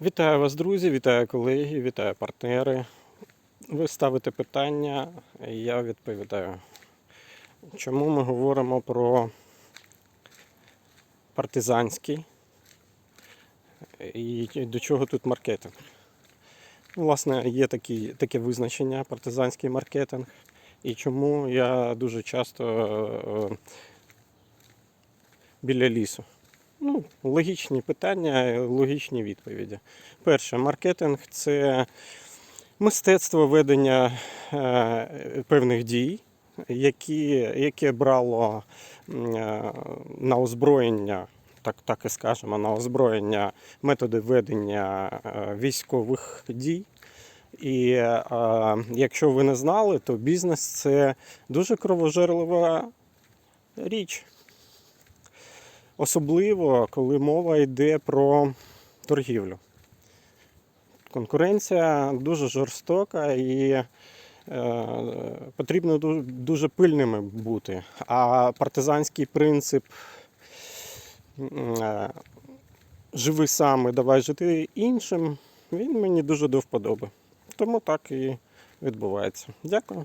Вітаю вас, друзі, вітаю колеги, вітаю партнери. Ви ставите питання, я відповідаю. Чому ми говоримо про партизанський і до чого тут маркетинг? Власне, є такі, таке визначення партизанський маркетинг. І чому я дуже часто е, біля лісу. Ну, логічні питання, логічні відповіді. Перше, маркетинг це мистецтво ведення е, певних дій, які, яке брало е, на озброєння, так, так і скажемо, на озброєння методи ведення е, військових дій. І е, якщо ви не знали, то бізнес це дуже кровожерлива річ. Особливо, коли мова йде про торгівлю. Конкуренція дуже жорстока і е, потрібно дуже пильними бути. А партизанський принцип е, живи сам і давай жити іншим, він мені дуже до вподоби. Тому так і відбувається. Дякую.